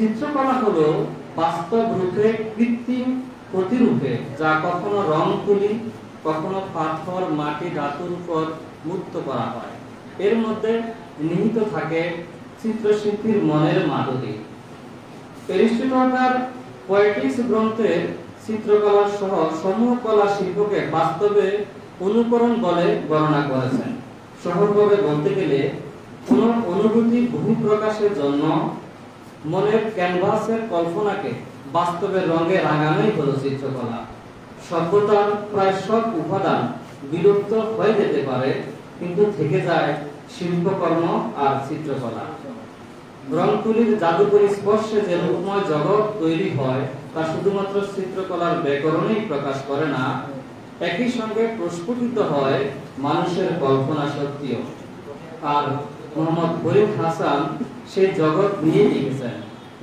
চিত্রকলা হলো বাস্তব রূপে কৃত্রিম প্রতিরূপে, যা কখনো রং তুলি, কখনো পাথর, মাটি, ধাতুর উপর মুক্ত করা হয়। এর মধ্যে নিহিত থাকে চিত্রশিল্পীর মনের মাধুরী। এরিস্টটল তার পোয়েটিক্স গ্রন্থের চিত্রকলা সহ সমূহ কলা শিল্পকে বাস্তবে অনুকরণ বলে বর্ণনা করেছেন। সহজভাবে বলতে গেলে কোন অনুভূতি বহিঃপ্রকাশের জন্য মনের ক্যানভাসের কল্পনাকে বাস্তবের রঙে রাঙানোই হলো চিত্রকলা। সভ্যতার প্রায় সব উপাদান বিলুপ্ত হয়ে যেতে পারে, কিন্তু থেকে যায় শিল্পকর্ম আর চিত্রকলা। রং তুলির জাদুকরী স্পর্শে যে রূপময় জগৎ তৈরি হয়, তা শুধুমাত্র চিত্রকলার ব্যাকরণেই প্রকাশ করে না, একই সঙ্গে প্রস্ফুটিত হয় মানুষের কল্পনা শক্তিও। আর মোহাম্মদ ফরিদ হাসান সেই জগৎ নিয়ে লিখেছেন।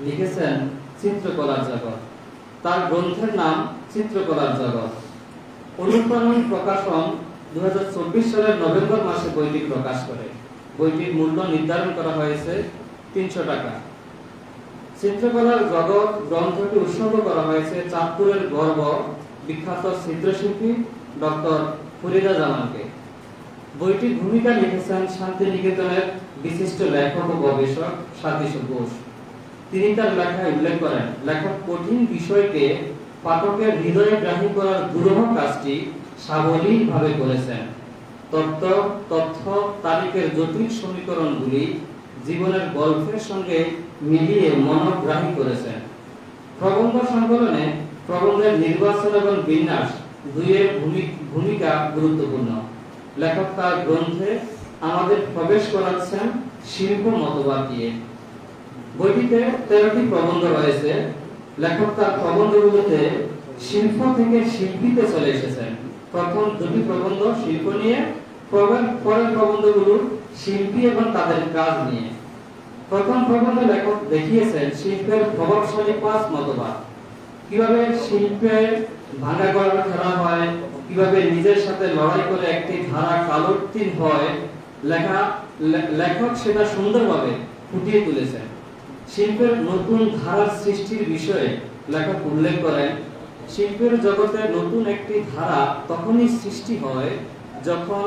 লিখেছেন চিত্রকলার জগৎ। তার গ্রন্থের নাম চিত্রকলার জগৎ। অনুপ্রাণন প্রকাশন দু হাজার চব্বিশ সালের নভেম্বর মাসে বইটি প্রকাশ করে। বইটির মূল্য নির্ধারণ করা হয়েছে তিনশো টাকা। চিত্রকলার জগৎ গ্রন্থটি উৎসর্গ করা হয়েছে চাঁদপুরের গর্ব বিখ্যাত চিত্রশিল্পী ডক্টর ফরিদা জামানকে বইটির ভূমিকা লিখেছেন শান্তিনিকেতনের বিশিষ্ট লেখক ও গবেষক সাতিশ ঘোষ। তিনি তার লেখায় উল্লেখ করেন, লেখক কঠিন বিষয়কে পাঠকের হৃদয়ে গ্রাহী করার দুরূহ কাজটি সাবলীলভাবে করেছেন। তত্ত্ব, তথ্য, তারিখের জটিল সমীকরণগুলি জীবনের গল্পের সঙ্গে মিলিয়ে মনোগ্রাহী করেছেন। প্রবন্ধ সংকলনে প্রবন্ধের নির্বাচন এবং বিন্যাস দুইয়ের ভূমি- ভূমিকা গুরুত্বপূর্ণ। লেখক তার গ্রন্থে আমাদের প্রবেশ করাচ্ছেন শিল্প মতবাদ দিয়ে। বইটিতে তেরোটি প্রবন্ধ রয়েছে। লেখক তার প্রবন্ধগুলোতে শিল্প থেকে শিল্পীতে চলে এসেছেন প্রথম দুটি প্রবন্ধ শিল্প নিয়ে পরের প্রবন্ধগুলো শিল্পী এবং তাদের কাজ নিয়ে। প্রথম প্রবন্ধ লেখক দেখিয়েছেন শিল্পের প্রভাবশালী পাঁচ মতবাদ। কীভাবে শিল্পের ভাঙা গড়ার খেলা হয়, কীভাবে নিজের সাথে লড়াই করে একটি ধারা কালোত্তীর্ণ হয়, লেখা লেখক সেটা সুন্দরভাবে ফুটিয়ে তুলেছেন। শিল্পের নতুন ধারার সৃষ্টির বিষয়ে লেখক উল্লেখ করেন, শিল্পের জগতে নতুন একটি ধারা তখনই সৃষ্টি হয় যখন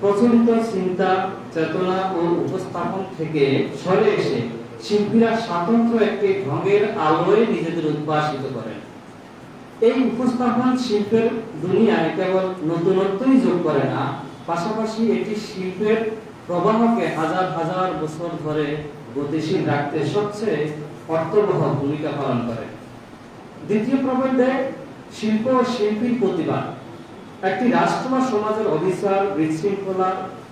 প্রচলিত চিন্তা, চেতনা ও উপস্থাপন থেকে সরে এসে শিল্পীরা স্বাতন্ত্র একটি ঢঙের আলোয় নিজেদের উদ্ভাসিত করেন। এই উপস্থাপন শিল্পের দুনিয়ায় কেবল নতুনত্বই যোগ করে না, পাশাপাশি এটি শিল্পের প্রবাহকে হাজার হাজার বছর ধরে গতিশীল রাখতে সবচেয়ে অর্থবহ ভূমিকা পালন করে। দ্বিতীয় প্রবন্ধে শিল্প ও শিল্পীর প্রতিবাদ একটি রাষ্ট্র বা সমাজের অভিচার বিশৃঙ্খলা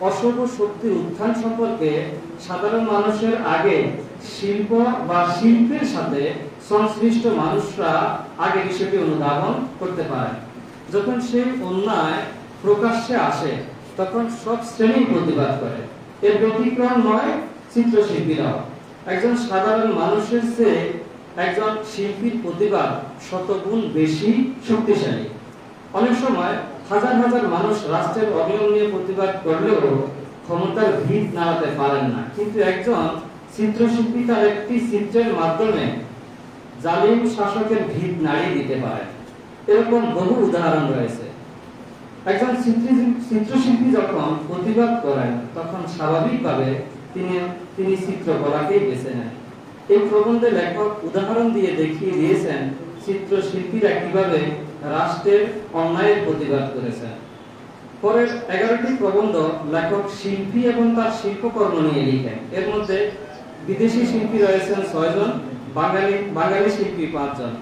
অশুভ শক্তির উত্থান সম্পর্কে সাধারণ মানুষের আগে শিল্প বা শিল্পের সাথে সংশ্লিষ্ট মানুষরা আগে বিষয়টি অনুধাবন করতে পারে। যখন সেই অন্যায় প্রকাশ্যে আসে, তখন সব শ্রেণি প্রতিবাদ করে। এর ব্যতিক্রম নয় চিত্রশিল্পীরাও। একজন সাধারণ মানুষের চেয়ে একজন শিল্পীর প্রতিবাদ শতগুণ বেশি শক্তিশালী। অনেক সময় হাজার হাজার মানুষ রাষ্ট্রের নিয়ে প্রতিবাদ করলেও ক্ষমতার ভিত নাড়াতে পারেন না। কিন্তু একজন চিত্রশিল্পী তার একটি চিত্রের মাধ্যমে জালিম শাসকের ভিত নাড়িয়ে দিতে পারে। এরকম বহু উদাহরণ রয়েছে। একজন চিত্রশিল্পী যখন প্রতিবাদ করেন, তখন স্বাভাবিকভাবে তিনি তিনি চিত্রকলাকেই বেছে নেন। এই প্রবন্ধে লেখক উদাহরণ দিয়ে দেখিয়ে দিয়েছেন চিত্রশিল্পীরা কীভাবে রাষ্ট্রের অন্যায়ের প্রতিবাদ করেছেন। পরের এগারোটি প্রবন্ধ লেখক শিল্পী এবং তার শিল্পকর্ম নিয়ে লিখেন। এর মধ্যে বিদেশি শিল্পী রয়েছেন ছয়জন, বাঙালি বাঙালি শিল্পী পাঁচজন।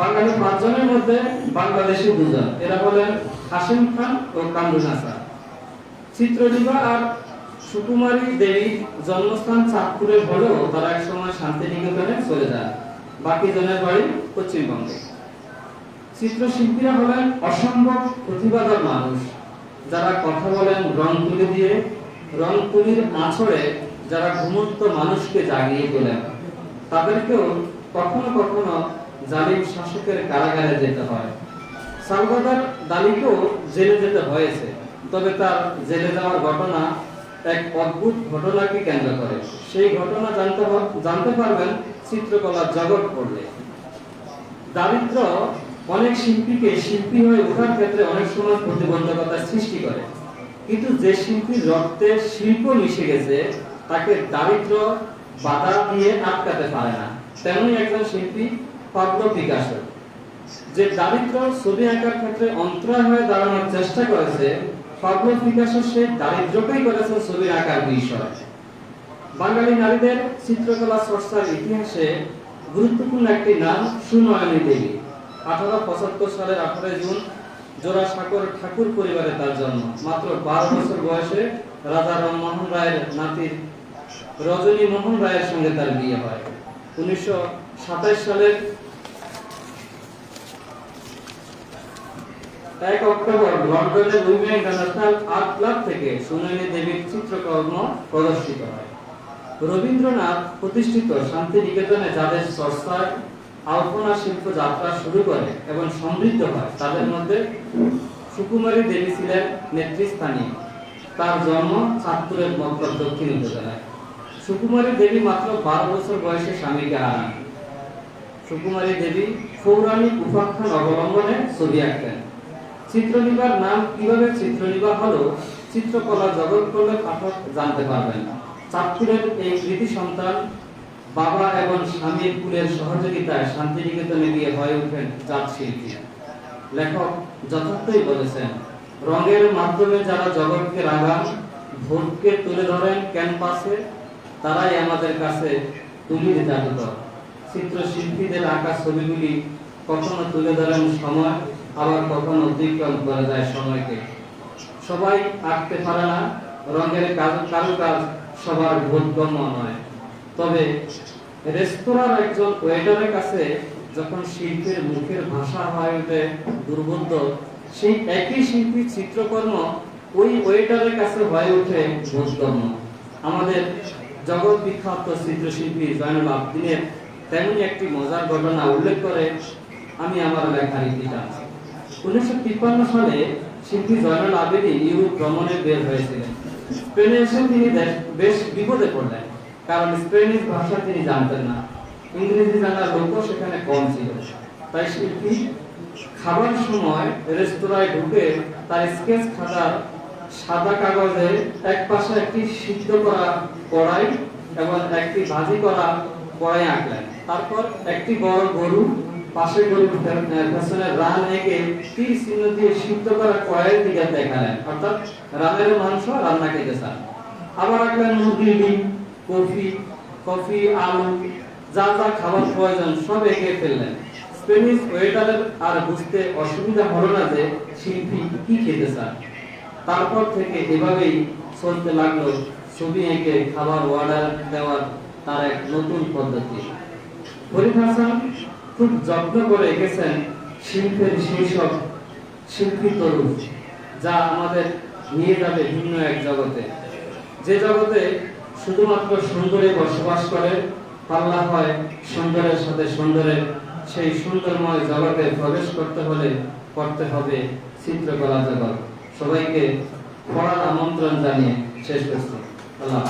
বাঙালি পাঁচজনের মধ্যে বাংলাদেশি দুজন। এরা হলেন হাসিম খান ও কামরুন হাসান। চিত্রলীলা আর সুকুমারী দেবীর জন্মস্থান চাঁদপুরে হলেও তারা এক সময় শান্তিনিকেতনে চলে যায় বাকি জনের বাড়ি পশ্চিমবঙ্গে। চিত্রশিল্পীরা হলেন অসম্ভব প্রতিভাধর মানুষ। যারা কথা বলেন রং তুলি দিয়ে, রং তুলির আঁচড়ে যারা ঘুমন্ত মানুষকে জাগিয়ে তোলেন, তাদেরকেও কখনো কখনো জালিম শাসকের কারাগারে যেতে হয়। সালভাদর দালিকেও জেলে যেতে হয়েছে, তবে তার জেলে যাওয়ার ঘটনা এক অদ্ভুত ঘটনাকে কেন্দ্র করে। সেই ঘটনা জানতে জানতে পারবেন চিত্রকলার জগৎ পড়লে দারিদ্র অনেক শিল্পীকে শিল্পী হয়ে ওঠার ক্ষেত্রে অনেক সময় প্রতিবন্ধকতার সৃষ্টি করে। কিন্তু যে শিল্পীর রক্তে শিল্প মিশে গেছে তাকে দারিদ্র, বাধা দিয়ে আটকাতে পারে না। তেমনি একজন শিল্পী পাবলো পিকাসো। যে দারিদ্র, ছবি আঁকার ক্ষেত্রে অন্তরায় হয়ে দাঁড়ানোর চেষ্টা করেছে, পাবলো পিকাসো সে দারিদ্রকেই করেছে ছবি আঁকার বিষয়। বাঙালি নারীদের চিত্রকলা চর্চার ইতিহাসে গুরুত্বপূর্ণ একটি নাম, সুনয়নী দেবী। আঠারো পঁচাত্তর সালের আঠারোই জুন জোড়াসাঁকোর ঠাকুর পরিবারে তার জন্ম। মাত্র বারো বছর বয়সে রাজা রামমোহন রায়ের নাতির রজনী মোহন রায়ের সঙ্গে তার বিয়ে হয়। উনিশশো সালের এক অক্টোবর লন্ডনের উইমেন ইন্টারন্যাশনাল আর্ট ক্লাব থেকে সুনয়নী দেবীর চিত্রকর্ম প্রদর্শিত হয়। রবীন্দ্রনাথ প্রতিষ্ঠিত শান্তিনিকেতনে যাদের চর্চায় আলপনা শিল্প যাত্রা শুরু করে এবং সমৃদ্ধ হয়, তাদের মধ্যে সুকুমারী দেবী ছিলেন নেতৃস্থানীয়। তার জন্ম চাঁদপুরের মতলব দক্ষিণ উপজেলায়। সুকুমারী দেবী মাত্র বারো বছর বয়সে স্বামীকে হারান সুকুমারী দেবী পৌরাণিক উপাখ্যান অবলম্বনে ছবি আঁকতেন। চিত্রনিবার নাম কীভাবে চিত্রনিবা হলো, চিত্রকলা জগৎ করলে পাঠক জানতে পারবেন। চাঁদপুরের এই কৃতি সন্তান বাবা এবং স্বামীর কুলের সহযোগিতায় শান্তিনিকেতনে গিয়ে হয়ে ওঠেন চাঁদ শিল্পী। লেখক যথার্থই বলেছেন, রঙের মাধ্যমে যারা জগৎকে রাগান ভোটকে তুলে ধরেন ক্যানভাসে তারাই আমাদের কাছে তুলি জাদুকর চিত্রশিল্পীদের আঁকা ছবিগুলি কখনো তুলে ধরেন সময়, আবার কখনো অতিক্রম করা যায় সময়কে। সবাই আঁকতে পারে না, রঙের কাজ- কারুকাজ সবার বোধগম্য নয়। তবে রেস্তোরাঁর একজন ওয়েটারের কাছে যখন শিল্পের মুখের ভাষা হয়ে ওঠে দুর্বোধ্য, সেই একই শিল্পী চিত্রকর্ম ওই ওয়েটারের কাছে হয়ে ওঠে বোধগম্য। আমাদের জগৎ বিখ্যাত চিত্রশিল্পী জয়নুল আবদিনের তেমনি একটি মজার ঘটনা উল্লেখ করে আমি আমার লেখার ইতিটা উনিশশো তিপ্পান্ন সালে শিল্পী জয়নুল আবেদিন ইউরোপ ভ্রমণে বের হয়েছিলেন। স্পেনে এসে তিনি বেশ বিপদে পড়লেন, কারণ স্পেনিশ ভাষা তিনি জানতেন না। ইংরেজি জানার লোকও সেখানে কম ছিল। তাই শিল্পী খাবার সময় রেস্তোরাঁয় ঢুকে তার স্কেচ খাতার সাদা কাগজে এক পাশে একটি সিদ্ধ করা কড়াই এবং একটি ভাজি করা কড়াই আঁকলেন। তারপর একটি বড় গরু পাশে পেছনে রান এঁকে তীর চিহ্ন দিয়ে সিদ্ধ করা কড়াইয়ের দিকে দেখালেন। অর্থাৎ মাংস রান্না খেতে চান। আবার আঁকলেন মুরগির ডিম, কফি কফি, আলু, যা যা খাবার প্রয়োজন সব এঁকে ফেললেন। স্পেনিশ ওয়েটারের আর বুঝতে অসুবিধা হলো না যে শিল্পী কি খেতে চান। তারপর থেকে এভাবেই চলতে লাগল, ছবি এঁকে খাবার অর্ডার দেওয়ার তার এক নতুন পদ্ধতি। ফরিদ হাসান খুব যত্ন করে এঁকেছেন শিল্পের সব শিল্পী তরুণ, যা আমাদের নিয়ে যাবে ভিন্ন এক জগতে। যে জগতে শুধুমাত্র সুন্দরে বসবাস করে, পাল্লা হয় সুন্দরের সাথে সুন্দরের সেই সুন্দরময় জগতে প্রবেশ করতে হলে করতে হবে চিত্রকলা জগৎ। সবাইকে পড়ার আমন্ত্রণ জানিয়ে শেষ করছি আল্লাহ।